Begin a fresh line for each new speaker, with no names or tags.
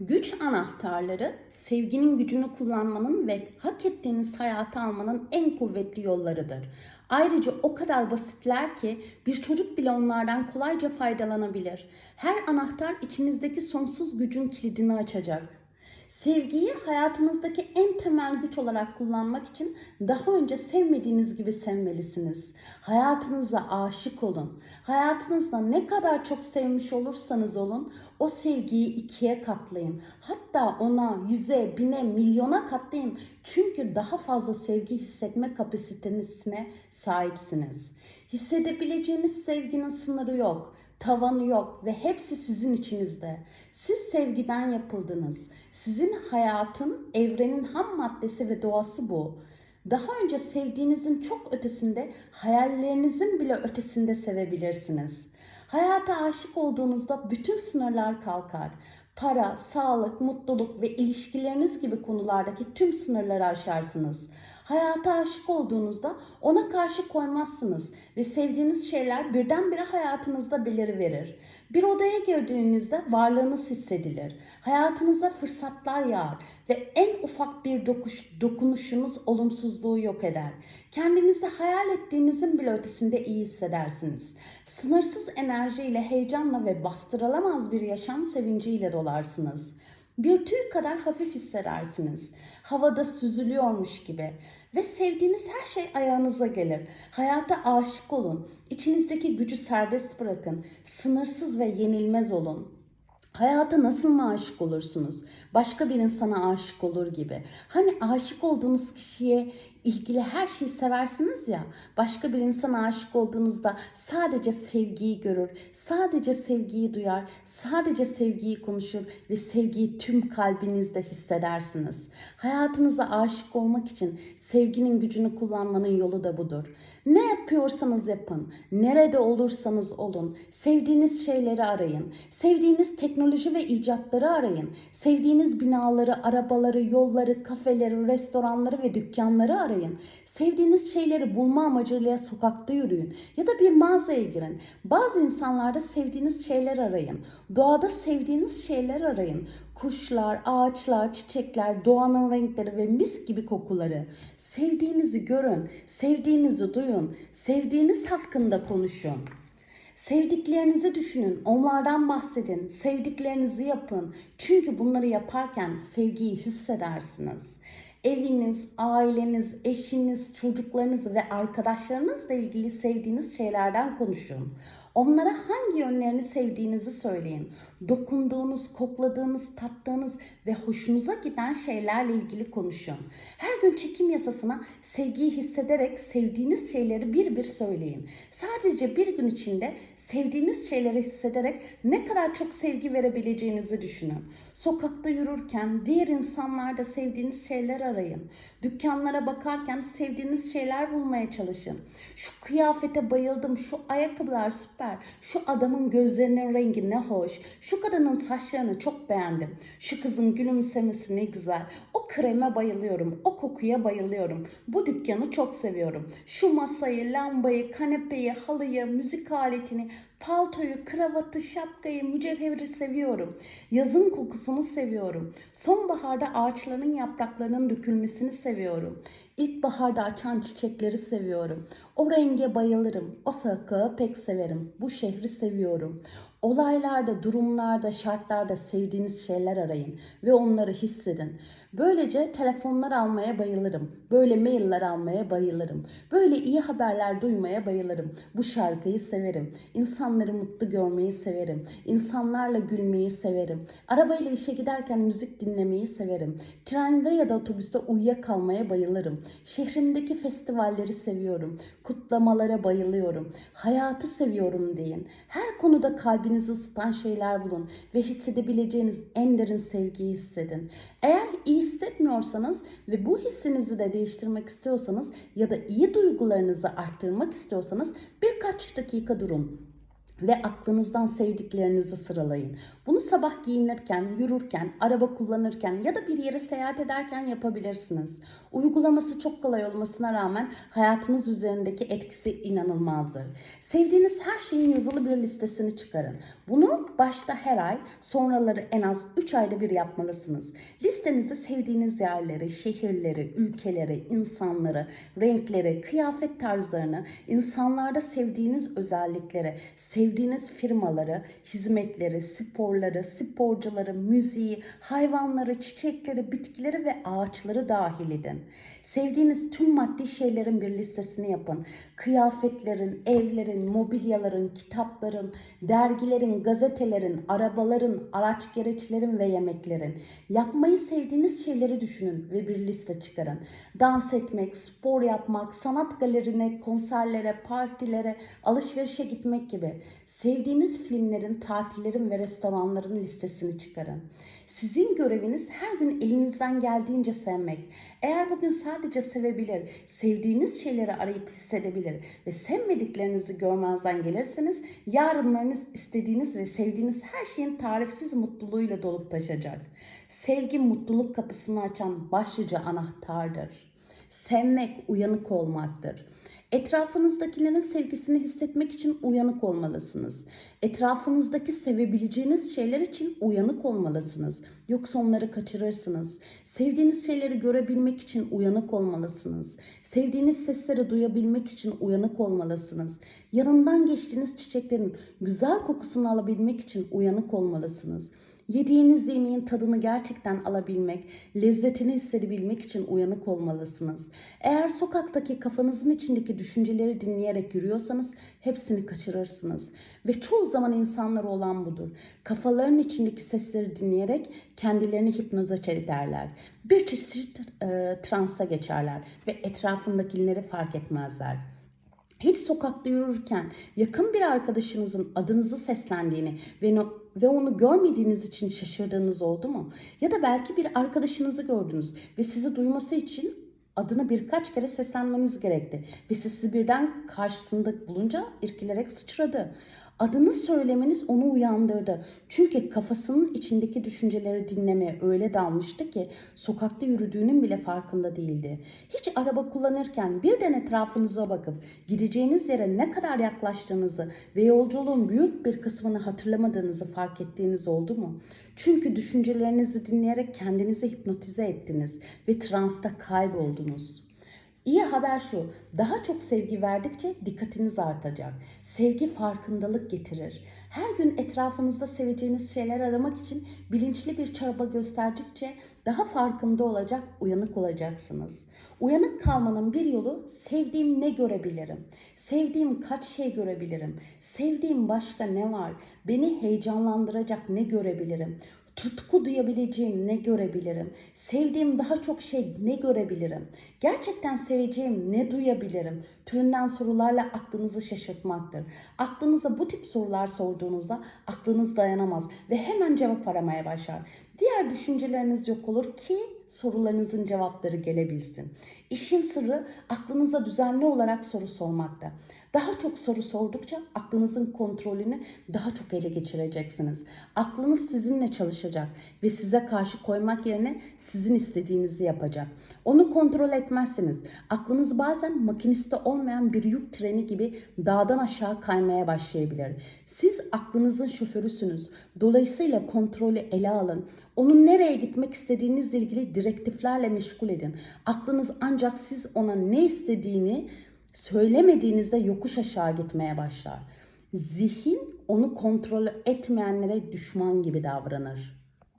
Güç anahtarları sevginin gücünü kullanmanın ve hak ettiğiniz hayatı almanın en kuvvetli yollarıdır. Ayrıca o kadar basitler ki bir çocuk bile onlardan kolayca faydalanabilir. Her anahtar içinizdeki sonsuz gücün kilidini açacak. Sevgiyi hayatınızdaki en temel güç olarak kullanmak için daha önce sevmediğiniz gibi sevmelisiniz. Hayatınıza aşık olun. Hayatınızda ne kadar çok sevmiş olursanız olun, o sevgiyi ikiye katlayın. Hatta ona yüze, bine, milyona katlayın. Çünkü daha fazla sevgi hissetme kapasitesine sahipsiniz. Hissedebileceğiniz sevginin sınırı yok tavanı yok ve hepsi sizin içinizde. Siz sevgiden yapıldınız. Sizin hayatın, evrenin ham maddesi ve doğası bu. Daha önce sevdiğinizin çok ötesinde, hayallerinizin bile ötesinde sevebilirsiniz. Hayata aşık olduğunuzda bütün sınırlar kalkar. Para, sağlık, mutluluk ve ilişkileriniz gibi konulardaki tüm sınırları aşarsınız. Hayata aşık olduğunuzda ona karşı koymazsınız ve sevdiğiniz şeyler birdenbire hayatınızda beliriverir. Bir odaya girdiğinizde varlığınız hissedilir. Hayatınıza fırsatlar yağar ve en ufak bir dokuş, dokunuşunuz olumsuzluğu yok eder. Kendinizi hayal ettiğinizin bile ötesinde iyi hissedersiniz. Sınırsız enerjiyle, heyecanla ve bastırılamaz bir yaşam sevinciyle dolarsınız. Bir tüy kadar hafif hissedersiniz. Havada süzülüyormuş gibi. Ve sevdiğiniz her şey ayağınıza gelir. Hayata aşık olun. İçinizdeki gücü serbest bırakın. Sınırsız ve yenilmez olun. Hayata nasıl mı aşık olursunuz? Başka bir insana aşık olur gibi. Hani aşık olduğunuz kişiye ilgili her şeyi seversiniz ya. Başka bir insana aşık olduğunuzda sadece sevgiyi görür, sadece sevgiyi duyar, sadece sevgiyi konuşur ve sevgiyi tüm kalbinizde hissedersiniz. Hayatınıza aşık olmak için sevginin gücünü kullanmanın yolu da budur. Ne yapıyorsanız yapın, nerede olursanız olun, sevdiğiniz şeyleri arayın, sevdiğiniz teknoloji ve icatları arayın, sevdiğiniz binaları, arabaları, yolları, kafeleri, restoranları ve dükkanları arayın. Sevdiğiniz şeyleri bulma amacıyla sokakta yürüyün ya da bir mağazaya girin. Bazı insanlarda sevdiğiniz şeyler arayın. Doğada sevdiğiniz şeyler arayın. Kuşlar, ağaçlar, çiçekler, doğanın renkleri ve mis gibi kokuları. Sevdiğinizi görün, sevdiğinizi duyun, sevdiğiniz hakkında konuşun. Sevdiklerinizi düşünün, onlardan bahsedin, sevdiklerinizi yapın. Çünkü bunları yaparken sevgiyi hissedersiniz. Eviniz, aileniz, eşiniz, çocuklarınız ve arkadaşlarınızla ilgili sevdiğiniz şeylerden konuşun. Onlara hangi yönlerini sevdiğinizi söyleyin. Dokunduğunuz, kokladığınız, tattığınız ve hoşunuza giden şeylerle ilgili konuşun. Her gün çekim yasasına sevgiyi hissederek sevdiğiniz şeyleri bir bir söyleyin. Sadece bir gün içinde sevdiğiniz şeyleri hissederek ne kadar çok sevgi verebileceğinizi düşünün. Sokakta yürürken diğer insanlarda sevdiğiniz şeyler arayın. Dükkanlara bakarken sevdiğiniz şeyler bulmaya çalışın. Şu kıyafete bayıldım, şu ayakkabılar süper, şu adamın gözlerinin rengi ne hoş, şu kadının saçlarını çok beğendim, şu kızın gülümsemesi ne güzel, o kreme bayılıyorum, o kokuya bayılıyorum, bu dükkanı çok seviyorum, şu masayı, lambayı, kanepeyi, halıyı, müzik aletini, Paltoyu, kravatı, şapkayı, mücevheri seviyorum. Yazın kokusunu seviyorum. Sonbaharda ağaçların yapraklarının dökülmesini seviyorum. İlkbaharda açan çiçekleri seviyorum. O renge bayılırım. O sakağı pek severim. Bu şehri seviyorum. Olaylarda, durumlarda, şartlarda sevdiğiniz şeyler arayın ve onları hissedin. Böylece telefonlar almaya bayılırım. Böyle mailler almaya bayılırım. Böyle iyi haberler duymaya bayılırım. Bu şarkıyı severim. İnsanları mutlu görmeyi severim. İnsanlarla gülmeyi severim. Arabayla işe giderken müzik dinlemeyi severim. Trende ya da otobüste uyuyakalmaya bayılırım. Şehrimdeki festivalleri seviyorum. Kutlamalara bayılıyorum. Hayatı seviyorum deyin. Her konuda kalbinizi ısıtan şeyler bulun ve hissedebileceğiniz en derin sevgiyi hissedin. Eğer iyi hissetmiyorsanız ve bu hissinizi de değiştirmek istiyorsanız ya da iyi duygularınızı arttırmak istiyorsanız birkaç dakika durun ve aklınızdan sevdiklerinizi sıralayın. Bunu sabah giyinirken, yürürken, araba kullanırken ya da bir yere seyahat ederken yapabilirsiniz. Uygulaması çok kolay olmasına rağmen hayatınız üzerindeki etkisi inanılmazdır. Sevdiğiniz her şeyin yazılı bir listesini çıkarın. Bunu başta her ay, sonraları en az 3 ayda bir yapmalısınız. Listenize sevdiğiniz yerleri, şehirleri, ülkeleri, insanları, renkleri, kıyafet tarzlarını, insanlarda sevdiğiniz özellikleri, sevdiğiniz firmaları, hizmetleri, sporları, sporcuları, müziği, hayvanları, çiçekleri, bitkileri ve ağaçları dahil edin. Sevdiğiniz tüm maddi şeylerin bir listesini yapın. Kıyafetlerin, evlerin, mobilyaların, kitapların, dergilerin, gazetelerin, arabaların, araç gereçlerin ve yemeklerin. Yapmayı sevdiğiniz şeyleri düşünün ve bir liste çıkarın. Dans etmek, spor yapmak, sanat galerine, konserlere, partilere, alışverişe gitmek gibi. Sevdiğiniz filmlerin, tatillerin ve restoranların listesini çıkarın. Sizin göreviniz her gün elinizden geldiğince sevmek. Eğer bugün sadece sevebilir, sevdiğiniz şeyleri arayıp hissedebilir ve sevmediklerinizi görmezden gelirseniz yarınlarınız istediğiniz ve sevdiğiniz her şeyin tarifsiz mutluluğuyla dolup taşacak. Sevgi mutluluk kapısını açan başlıca anahtardır. Sevmek uyanık olmaktır. Etrafınızdakilerin sevgisini hissetmek için uyanık olmalısınız. Etrafınızdaki sevebileceğiniz şeyler için uyanık olmalısınız. Yoksa onları kaçırırsınız. Sevdiğiniz şeyleri görebilmek için uyanık olmalısınız. Sevdiğiniz sesleri duyabilmek için uyanık olmalısınız. Yanından geçtiğiniz çiçeklerin güzel kokusunu alabilmek için uyanık olmalısınız. Yediğiniz yemeğin tadını gerçekten alabilmek, lezzetini hissedebilmek için uyanık olmalısınız. Eğer sokaktaki kafanızın içindeki düşünceleri dinleyerek yürüyorsanız hepsini kaçırırsınız. Ve çoğu zaman insanlara olan budur. Kafaların içindeki sesleri dinleyerek kendilerini hipnoza ederler. Bir çeşit e, transa geçerler ve etrafındakileri fark etmezler. Hiç sokakta yürürken yakın bir arkadaşınızın adınızı seslendiğini ve ve onu görmediğiniz için şaşırdığınız oldu mu? Ya da belki bir arkadaşınızı gördünüz ve sizi duyması için adını birkaç kere seslenmeniz gerekti ve sizi birden karşısında bulunca irkilerek sıçradı. Adını söylemeniz onu uyandırdı. Çünkü kafasının içindeki düşünceleri dinlemeye öyle dalmıştı ki sokakta yürüdüğünün bile farkında değildi. Hiç araba kullanırken birden etrafınıza bakıp gideceğiniz yere ne kadar yaklaştığınızı ve yolculuğun büyük bir kısmını hatırlamadığınızı fark ettiğiniz oldu mu? Çünkü düşüncelerinizi dinleyerek kendinizi hipnotize ettiniz ve transta kayboldunuz. İyi haber şu, daha çok sevgi verdikçe dikkatiniz artacak. Sevgi farkındalık getirir. Her gün etrafınızda seveceğiniz şeyler aramak için bilinçli bir çaba gösterdikçe daha farkında olacak, uyanık olacaksınız. Uyanık kalmanın bir yolu sevdiğim ne görebilirim? Sevdiğim kaç şey görebilirim? Sevdiğim başka ne var? Beni heyecanlandıracak ne görebilirim? Tutku duyabileceğim ne görebilirim? Sevdiğim daha çok şey ne görebilirim? Gerçekten seveceğim ne duyabilirim? Türünden sorularla aklınızı şaşırtmaktır. Aklınıza bu tip sorular sorduğunuzda aklınız dayanamaz ve hemen cevap aramaya başlar. Diğer düşünceleriniz yok olur ki sorularınızın cevapları gelebilsin. İşin sırrı aklınıza düzenli olarak soru sormakta. Daha çok soru sordukça aklınızın kontrolünü daha çok ele geçireceksiniz. Aklınız sizinle çalışacak ve size karşı koymak yerine sizin istediğinizi yapacak. Onu kontrol etmezseniz aklınız bazen makiniste olmayan bir yük treni gibi dağdan aşağı kaymaya başlayabilir. Siz aklınızın şoförüsünüz. Dolayısıyla kontrolü ele alın. Onun nereye gitmek istediğinizle ilgili direktiflerle meşgul edin. Aklınız ancak siz ona ne istediğini söylemediğinizde yokuş aşağı gitmeye başlar. Zihin onu kontrol etmeyenlere düşman gibi davranır.